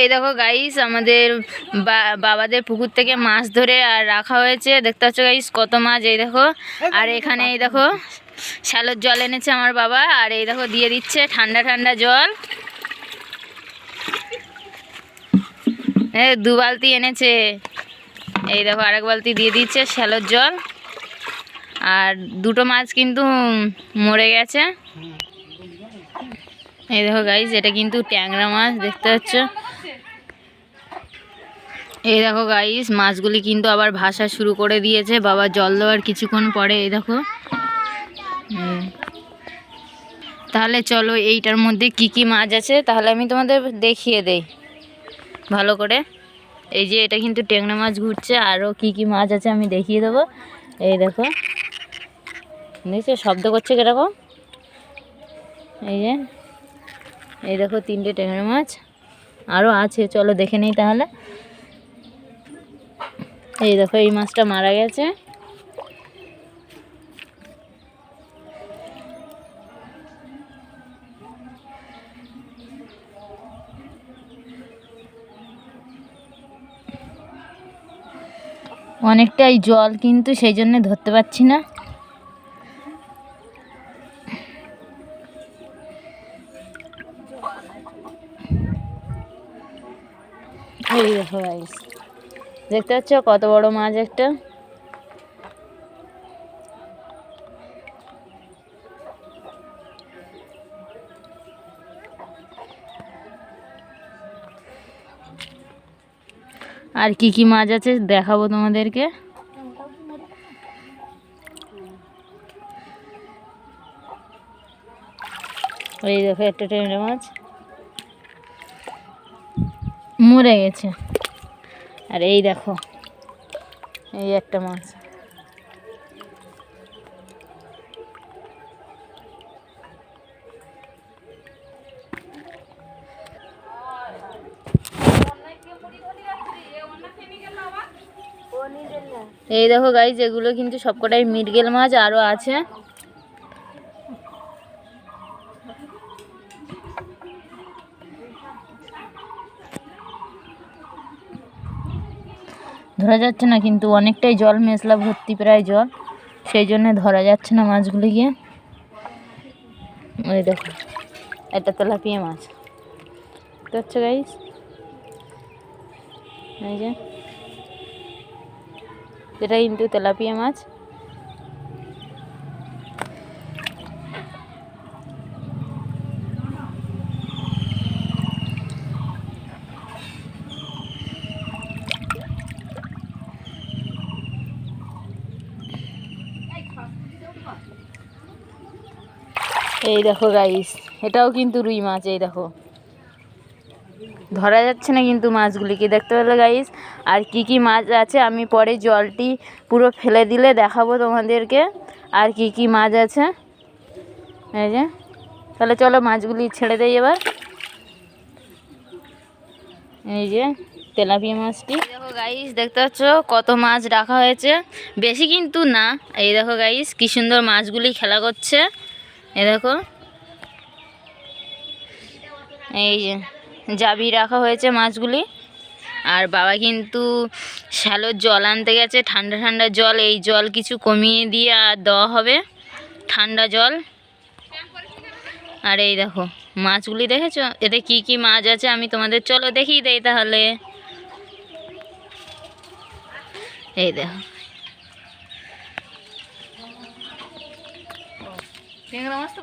এই দেখো গাইস আমাদের বাবাদের পুকুর থেকে মাছ ধরে আর রাখা হয়েছে। দেখতে পাচ্ছ গাইস কত মাছ, এই দেখো। আর এখানে এই দেখো শ্যালোর জল এনেছে আমার বাবা। আর এই দেখো, দিয়ে দিচ্ছে ঠান্ডা ঠান্ডা জল। দু বালতি এনেছে। এই দেখো, আরেক বালতি দিয়ে দিচ্ছে শ্যালোর জল। আর দুটো মাছ কিন্তু মরে গেছে। এই দেখো গাইস এটা কিন্তু ট্যাংরা মাছ, দেখতে পাচ্ছ। এই দেখো গাইস মাছগুলি কিন্তু আবার ভাসা শুরু করে দিয়েছে। বাবা জল দেওয়ার কিছুক্ষণ পরে, এই দেখো। তাহলে চলো এইটার মধ্যে কি কি মাছ আছে, তাহলে আমি তোমাদের দেখিয়ে দেই। ভালো করে। এই যে এটা কিন্তু টেংরা মাছ ঘুরছে আরও কি কি মাছ আছে আমি দেখিয়ে দেবো। এই দেখো। দেখছ, শব্দ করছে কীরকম? এই যে। এই দেখো তিনটে ট্যাংরা মাছ। আরও আছে, চলো দেখে নেই তাহলে। এই দেখো, এই মাছটা মারা গেছে। অনেকটাই জল কিন্তু সেই জন্য ধরতে পারছি না। এই দেখো দেখতে পাচ্ছ কত বড় মাছ একটা? আর কি কি মাছ আছে দেখাবো তোমাদেরকে। এই দেখো একটা ট্যাংরা মাছ। মরে গেছে। আর এই দেখো, এই একটা মাছ। এই দেখো গাইজ এগুলো কিন্তু সবকটাই মিরগেল মাছ আরও আছে। ধরা যাচ্ছে না, কিন্তু অনেকটাই জল মেশলা ভর্তি প্রায় জল। সেই জন্য ধরা যাচ্ছে না মাছগুলি গিয়ে। ওই দেখো, একটা তেলাপিয়া মাছ। পাচ্ছ গাইজ এই যে। এটা কিন্তু তেলাপিয়া মাছ। এই দেখো গাইস এটাও কিন্তু রুই মাছ, এই দেখো। ধরা যাচ্ছে না কিন্তু মাছগুলিকে দেখতে পেলে গাইস আর কি কি মাছ আছে, আমি পরে জলটি পুরো ফেলে দিলে দেখাবো তোমাদেরকে। আর কি কি মাছ আছে? এই যে, তাহলে চলো মাছগুলি ছেড়ে দেই এবার। এই যে তেলাপিয়া মাছটি। দেখো গাইস দেখতে পাচ্ছ কত মাছ রাখা হয়েছে। বেশি কিন্তু না। এই দেখো গাইস কি সুন্দর মাছগুলি খেলা করছে। দেখো। এই যে জাবি রাখা হয়েছে মাছগুলি। আর বাবা কিন্তু শ্যালোর জল আনতে গেছে, ঠান্ডা ঠান্ডা জল। এই জল কিছু কমিয়ে দিয়ে আর দেওয়া হবে, ঠান্ডা জল। আর এই দেখো, মাছগুলি দেখেছ? এতে কি কি মাছ আছে আমি তোমাদের চলো দেখিয়ে দেই তাহলে। এই দেখো ট্যাংরা মাছ তো